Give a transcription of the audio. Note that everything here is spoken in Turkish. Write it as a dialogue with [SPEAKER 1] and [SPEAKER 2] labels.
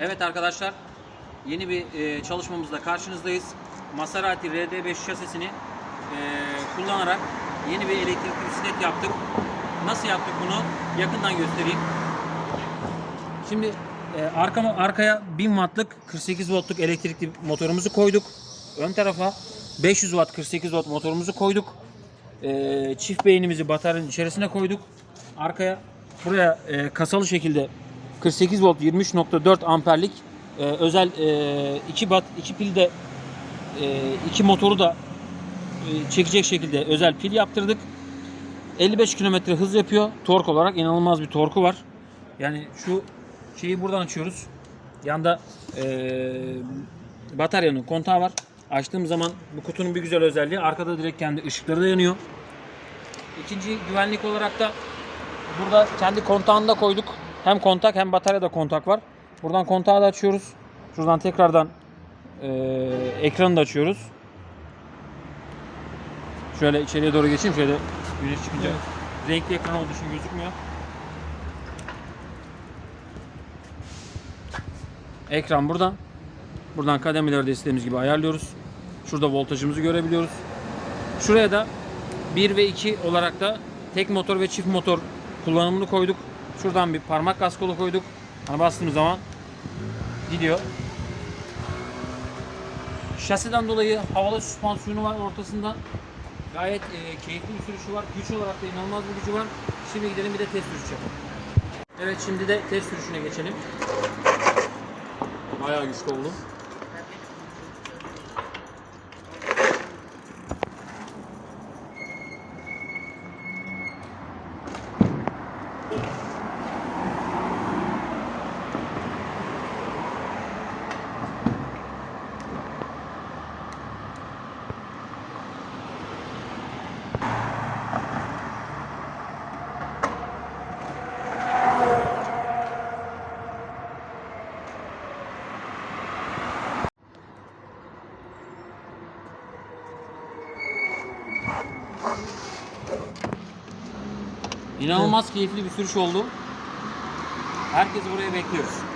[SPEAKER 1] Evet arkadaşlar, yeni bir e, çalışmamızda karşınızdayız. Maserati RD5 şasisini e, kullanarak yeni bir elektrikli bisiklet yaptık. Nasıl yaptık bunu? Yakından göstereyim. Şimdi e, arka, arkaya 1000 wattlık 48 voltluk elektrikli motorumuzu koyduk. Ön tarafa 500 watt 48 volt motorumuzu koyduk. E, çift beynimizi bataryanın içerisine koyduk. Arkaya buraya e, kasalı şekilde 48 volt 23.4 amperlik e, özel 2 watt 2 pil de e, iki motoru da e, çekecek şekilde özel pil yaptırdık. 55 km hız yapıyor. Tork olarak inanılmaz bir torku var. Yani şu şeyi buradan açıyoruz. Yanda e, bataryanın kontağı var. Açtığım zaman bu kutunun bir güzel özelliği arkada direkt kendi ışıkları da yanıyor. İkinci güvenlik olarak da burada kendi kontağını da koyduk. Hem kontak hem bataryada kontak var. Buradan kontağı da açıyoruz. Şuradan tekrardan e, ekranı da açıyoruz. Şöyle içeriye doğru geçeyim. Şöyle güneş çıkınca renkli ekran olduğu için gözükmüyor. Ekran burada. Buradan kademeleri de istediğimiz gibi ayarlıyoruz. Şurada voltajımızı görebiliyoruz. Şuraya da 1 ve 2 olarak da tek motor ve çift motor kullanımını koyduk. Şuradan bir parmak gaz kolu koyduk. Hani bastığımız zaman gidiyor. Şasiden dolayı havalı süspansiyonu var ortasında. Gayet e, keyifli bir sürüşü var. Güç olarak da inanılmaz bir gücü var. Şimdi gidelim bir de test sürüşü yapalım. Evet şimdi de test sürüşüne geçelim. Bayağı güçlü oldu. İnanılmaz keyifli bir sürüş oldu. Herkesi buraya bekliyoruz.